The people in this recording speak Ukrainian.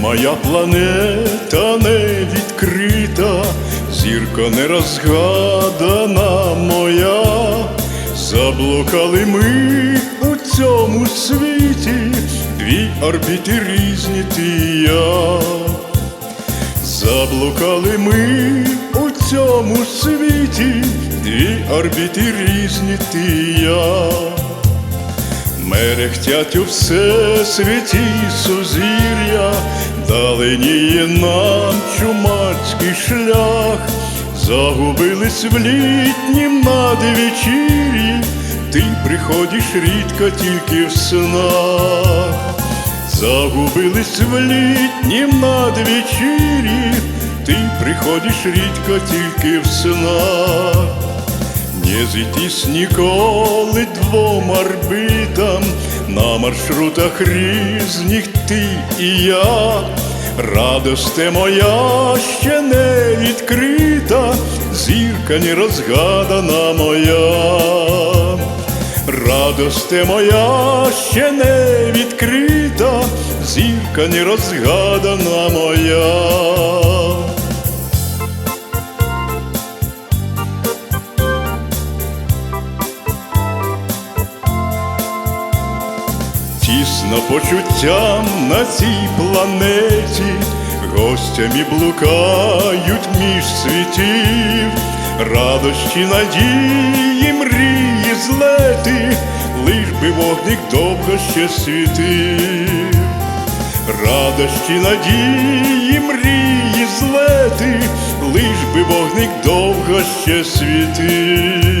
моя планета не відкрита, зірка не розгадана моя, заблукали ми у цьому світі, дві орбіти різні ти і я. Заблукали ми у цьому світі, дві орбіти різні ти я. Мерехтять у всесвіті сузір'я, даленіє нам чумацький шлях, загубились в літнім надвечір'ї, ти приходиш рідко тільки в снах, загубились в літнім надвечір'ї, ти приходиш рідко тільки в снах. Не зійтись ніколи двом на маршрутах різних ти і я. Радосте моя ще не відкрита, зірка не розгадана моя. Радосте моя ще не відкрита, зірка не розгадана моя. Тісно почуттям на цій планеті, гостями блукають між світів, радощі, надії, мрії, злети, лиш би вогник довго ще світив, радощі, надії, мрії, злети, лиш би вогник довго ще світив.